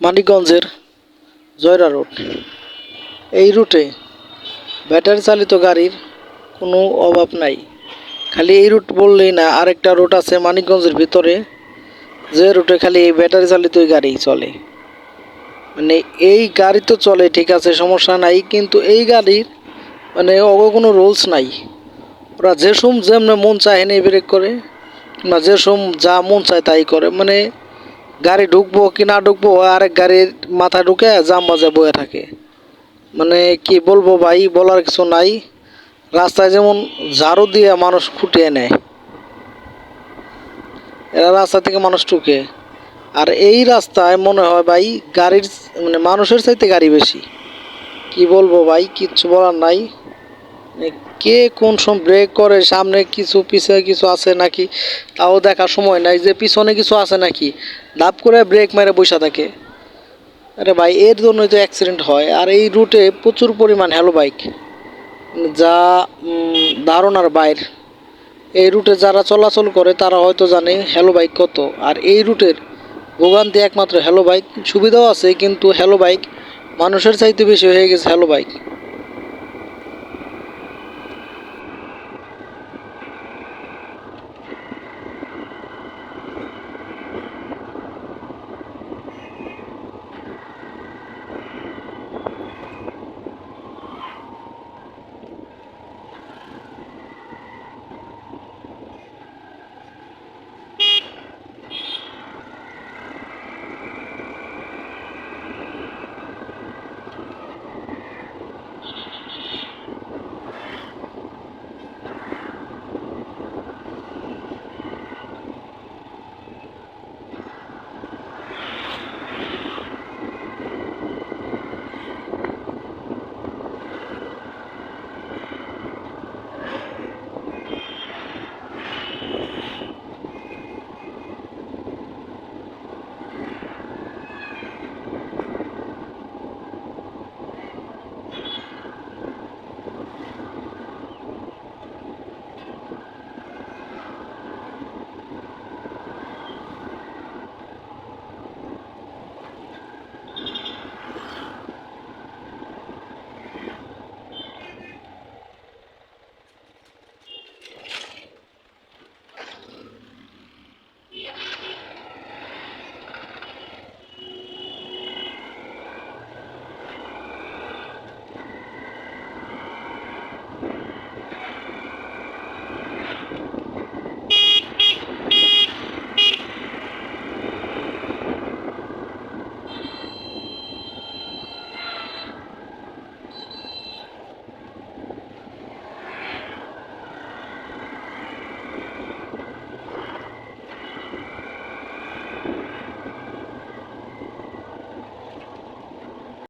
মানিকগঞ্জের জয়রা রোড। এই রুটে ব্যাটারি চালিত গাড়ির কোনো অভাব নাই। খালি এই রুট বললেই না, আরেকটা রুট আছে মানিকগঞ্জের ভিতরে। যে রুটে খালি এই ব্যাটারি চালিত গাড়ি চলে। মানে এই গাড়ি তো চলে, ঠিক আছে, সমস্যা নাই, কিন্তু এই গাড়ির মানে অগ কোনো রুলস নাই। ওরা যে সোম যেমন মন চায় এনে ব্রেক করে না যে সোম যা মন চায় তাই করে। মানে গাড়ি ঢুকবো কি না ঢুকবো আরেক গাড়ির মাথা ঢুকে জাম বাজে বয়ে থাকে। মানে কি বলব ভাই, বলার কিছু নাই। রাস্তায় যেমন ঝাড়ু দিয়ে মানুষ খুঁটিয়ে নেয়। এরা রাস্তা থেকে মানুষ ঢুকে। আর এই রাস্তায় মনে হয় ভাই, গাড়ির মানে মানুষের চাইতে গাড়ি বেশি। কি বলব ভাই, কিচ্ছু বলার নাই। কে কোন সময় ব্রেক করে, সামনে কিছু পিছনে কিছু আছে নাকি? তাও দেখার সময় নাই যে পিছনে কিছু আছে নাকি? ডাব করে ব্রেক মেরে বসে থাকে। আরে ভাই, এর জন্যই তো অ্যাক্সিডেন্ট হয়। আর এই রুটে প্রচুর পরিমাণ হ্যালো বাইক যা ধারণার বাইর। এই রুটে যারা চলাচল করে, তারা হয়তো জানে হ্যালো বাইক কত। আর এই রুটের ভোগান্তি একমাত্র হ্যালো বাইক সুবিধাও আছে, কিন্তু হ্যালো বাইক মানুষের চাইতে বেশি হয়ে গেছে হ্যালো বাইক